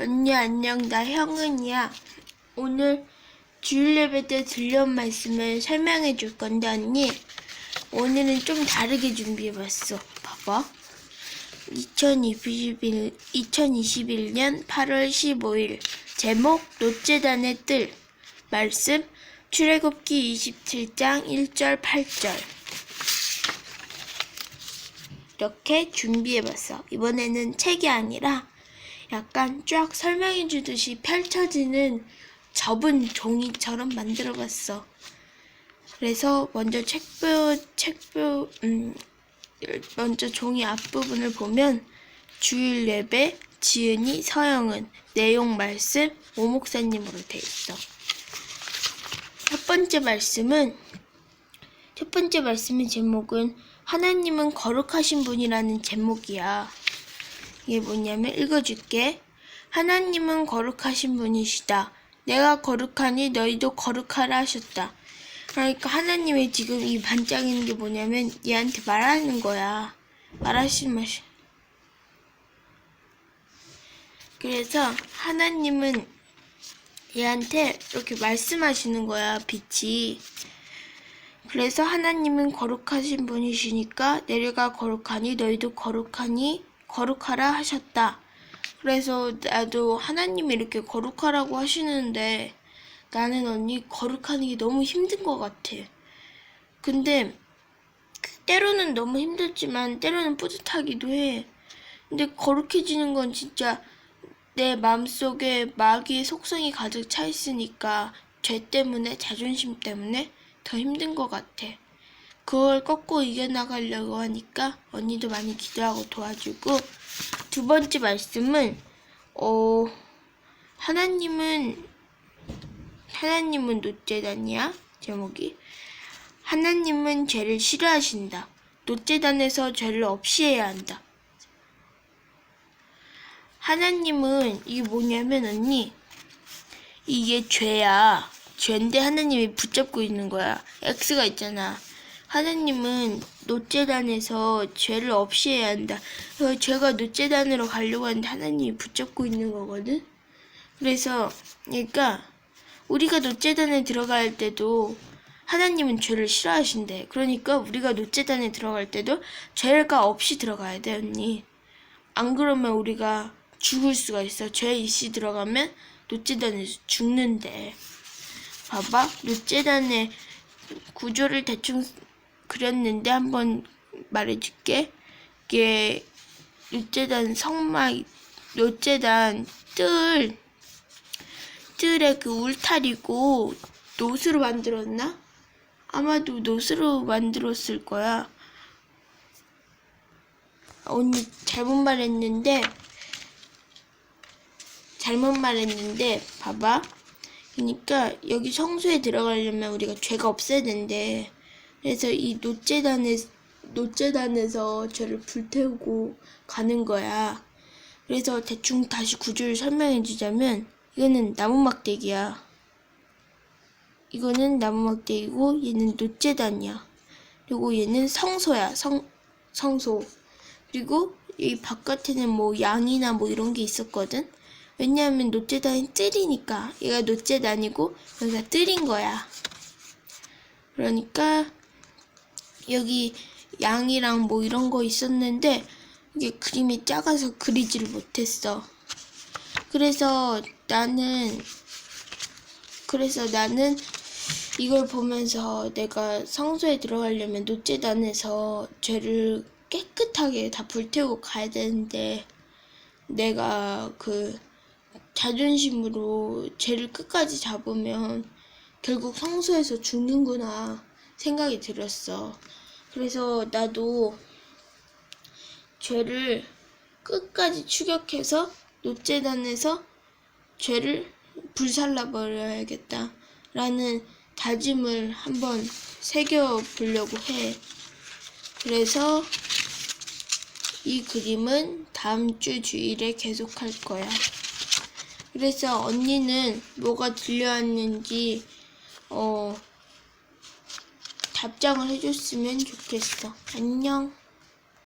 언니 안녕. 나 형은이야. 오늘 주일 예배 때 들려온 말씀을 설명해 줄 건데 언니. 오늘은 좀 다르게 준비해 봤어. 봐봐. 2021, 2021년 8월 15일 제목 노재단의 뜰. 말씀 출애굽기 27장 1절 8절. 이렇게 준비해 봤어. 이번에는 책이 아니라 약간 쫙 설명해 주듯이 펼쳐지는 접은 종이처럼 만들어 봤어. 그래서 먼저 책표, 책표, 음, 먼저 종이 앞부분을 보면 주일 예배, 지은이, 서영은, 내용 말씀, 오목사님으로 돼 있어. 첫 번째 말씀은 첫 번째 말씀의 제목은 하나님은 거룩하신 분이라는 제목이야. 이게 뭐냐면 읽어줄게. 하나님은 거룩하신 분이시다. 내가 거룩하니 너희도 거룩하라 하셨다. 그러니까 하나님의 지금 이 반짝이는 게 뭐냐면 얘한테 말하는 거야. 말하시는 말이. 그래서 하나님은 얘한테 이렇게 말씀하시는 거야, 빛이. 그래서 하나님은 거룩하신 분이시니까 내려가 거룩하니 너희도 거룩하니 거룩하라 하셨다. 그래서 나도 하나님이 이렇게 거룩하라고 하시는데 나는 언니 거룩하는 게 너무 힘든 것 같아. 근데 때로는 너무 힘들지만 때로는 뿌듯하기도 해. 근데 거룩해지는 건 진짜 내 마음속에 마귀의 속성이 가득 차 있으니까 죄 때문에 자존심 때문에 더 힘든 것 같아. 그걸 꺾고 이겨나가려고 하니까 언니도 많이 기도하고 도와주고 두 번째 말씀은 어 하나님은 하나님은 노재단이야 제목이 하나님은 죄를 싫어하신다. 노재단에서 죄를 없이 해야 한다. 하나님은 이게 뭐냐면 언니 이게 죄야. 죄인데 하나님이 붙잡고 있는 거야. X가 있잖아. 하나님은 노재단에서 죄를 없이 해야 한다. 그래서 죄가 노재단으로 가려고 하는데 하나님이 붙잡고 있는 거거든. 그래서 그러니까 우리가 노재단에 들어갈 때도 하나님은 죄를 싫어하신대. 그러니까 우리가 노재단에 들어갈 때도 죄가 없이 들어가야 돼, 언니. 안 그러면 우리가 죽을 수가 있어. 죄 이씨 들어가면 노재단에서 죽는데. 봐봐. 노재단의 구조를 대충 그렸는데 한번 말해줄게. 이게 노재단 성막, 노재단 뜰, 뜰에 그 울타리고 노스로 만들었나? 아마도 노스로 만들었을 거야. 언니 잘못 말했는데 잘못 말했는데 봐봐. 그러니까 여기 성소에 들어가려면 우리가 죄가 없어야 된대. 그래서 이 노재단에 노재단에서 죄를 불태우고 가는 거야. 그래서 대충 다시 구조를 설명해 주자면 이거는 나무 막대기야. 이거는 나무 막대기고 얘는 노재단이야. 그리고 얘는 성소야. 성 성소. 그리고 이 바깥에는 뭐 양이나 뭐 이런 게 있었거든. 왜냐하면 노재단이 뜰이니까 얘가 노재단이고 여기가 뜰인 거야. 그러니까 여기 양이랑 뭐 이런 거 있었는데 이게 그림이 작아서 그리지를 못했어. 그래서 나는 그래서 나는 이걸 보면서 내가 성소에 들어가려면 노재단에서 죄를 깨끗하게 다 불태우고 가야 되는데 내가 그 자존심으로 죄를 끝까지 잡으면 결국 성소에서 죽는구나 생각이 들었어. 그래서 나도 죄를 끝까지 추격해서 노재단에서 죄를 불살라 버려야겠다 라는 다짐을 한번 새겨 보려고 해. 그래서 이 그림은 다음 주 주일에 계속할 거야. 그래서 언니는 뭐가 들려왔는지 어 답장을 해줬으면 좋겠어. 안녕.